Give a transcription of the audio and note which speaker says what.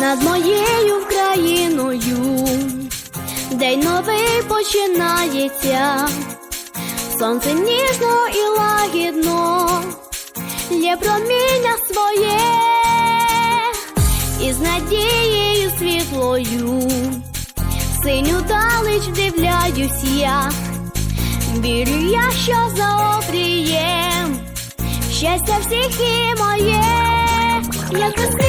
Speaker 1: над моєю країною, день новий починається, сонце ніжно і лагідно, є проміння своє, і з надією світлою, синю далеч вдивляюсь я, вірю я, що за обрієм, щастя всіх і моє, як весни